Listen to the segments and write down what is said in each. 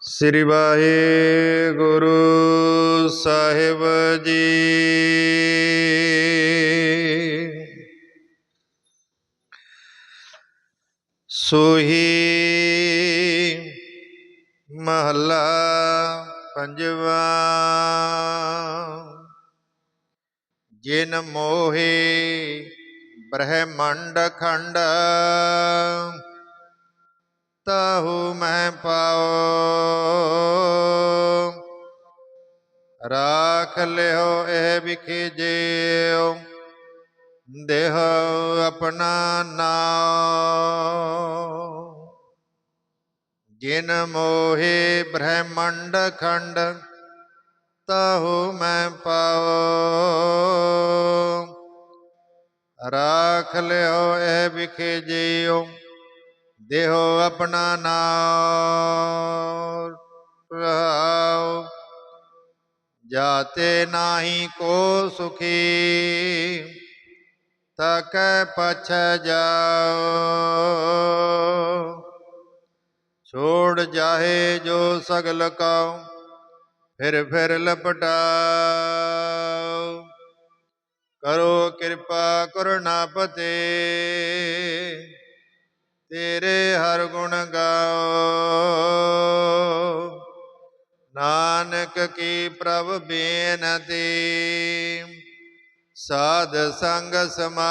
ਸ੍ਰੀ ਵਾਹਿਗੁਰੂ ਸਾਹਿਬ ਜੀ। ਸੋਹੀ ਮਹਲਾ ਪੰਜਵਾ। ਜਿਨ ਮੋਹੇ ਬ੍ਰਹਮੰਡ ਖੰਡ ਤਾਹੂ ਮੈਂ ਪਾਉ। ਰਾਖ ਲਿਓ ਇਹ ਵਿਖੇ ਜਿਉ। ਦੇਹ ਆਪਣਾ ਨਾਉ। ਜਿਨ ਮੋਹੇ ਬ੍ਰਹਮੰਡ ਖੰਡ, ਤਾਹੂ ਮੈਂ ਪਾਉ। ਰਾਖ ਲਿਓ ਇਹ ਵਿਖੇ ਜਿਉ। ਦੇਹੋ ਆਪਣਾ ਨਾਮ ਰਹਾਉ। ਜਾਤੇ ਨਾਹੀ ਕੋ ਸੁਖੀ ਤਕੈ ਪਛ ਜਾਓ ਛੋੜ ਜਾਹੇ ਜੋ ਸਗਲ ਕਾਉ, ਫਿਰ ਫਿਰ ਲਪਟਾਓ ਕਰੋ ਕਿਰਪਾ ਕਰੁਣਾਪਤੇ ਤੇਰੇ ਹਰ ਗੁਣ ਗਾਓ। ਨਾਨਕ ਕੀ ਪ੍ਰਭ ਬੇਨਤੀ, ਸਾਧ ਸੰਗ ਸਮਾਉ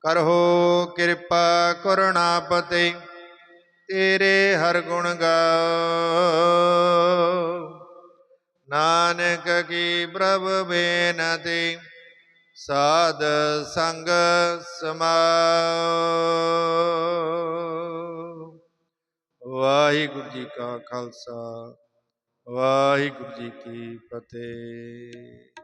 ਕਰਹੁ ਕਿਰਪਾ ਕਰੁਣਾਪਤੇ ਤੇਰੇ ਹਰ ਗੁਣ ਗਾਓ। ਨਾਨਕ ਕੀ ਪ੍ਰਭ ਬੇਨਤੀ ਸਾਧ ਸੰਗ ਸਮਾਉ ਵਾਹਿਗੁਰੂ ਜੀ ਕਾ ਖਾਲਸਾ ਵਾਹਿਗੁਰੂ ਜੀ ਕੀ ਫਤਿਹ।